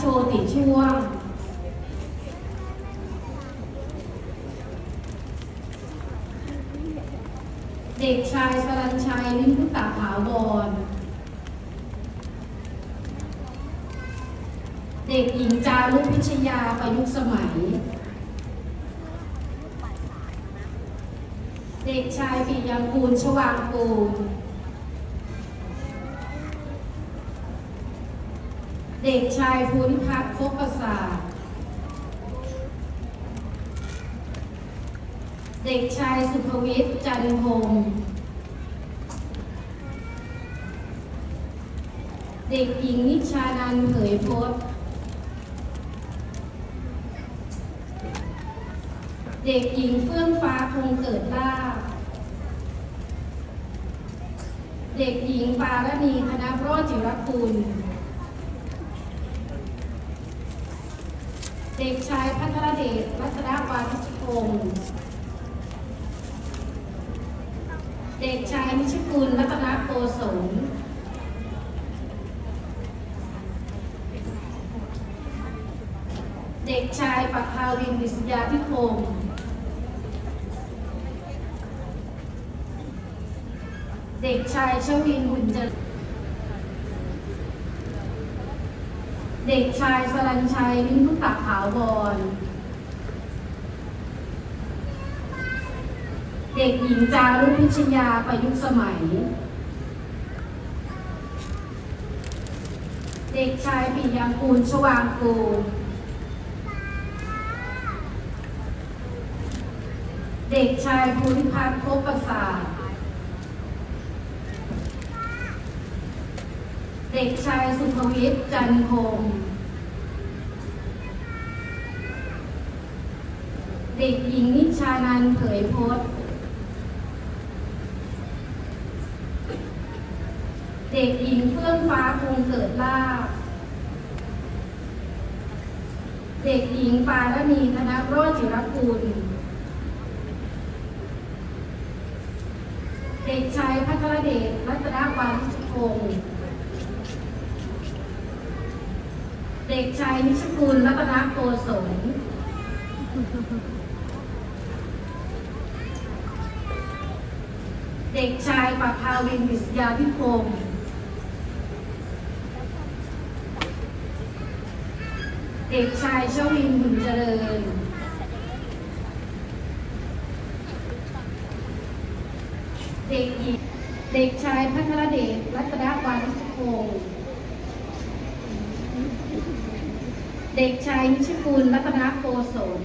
โชติช่วง เด็กชายสรัญชัยลิมพุตตาถาวรเด็กหญิงจารุพิชยาประยุกต์สมัย เด็กชายปิยกูลชวางกูล เด็กชายภูริพัฒน์คบประสาทเด็กชายสุภวิทย์จันทพงศ์เด็กหญิงนิชานันเผยพจน์เด็กหญิงเฟื่องฟ้าคงเกิดล่า เด็กหญิงปารณีธนโรจน์จิรคุณ เด็กชายพัทรเดชรัตนวาทิชพงศ์เด็กชายนิชกุลรัตนโกศลเด็กชายปักภาวินดิษยาพิพงศ์เด็กชายชวินบุญเจริญ เด็กชายสรัญชัยลิมพุตตะขาวบอลเด็กหญิงจารุพิชยาประยุกต์สมัย เด็กชายปิยกูลชวางกูลเด็กชายภูริพัฒน์พบประสาท เด็กชายสุภวิทย์จันพงศ์เด็กหญิงนิชานันเผยพจน์ เด็กหญิงเฟื่องฟ้าคงเกิดลาภเด็กหญิงปารณีธนโรจน์จิรกุล เด็กชายพัทรเดชรัตนวานิชพงศ์ เด็กชายนิชกุลรัตนโกศลเด็กชายปัภาวินดิษยาพิพงศ์เด็กชายชวินบุญเจริญ เด็กหญิง เด็กชายพัทรเดชรัตนวานิชพงศ์ เด็กชายนิชกุลรัตนโกศล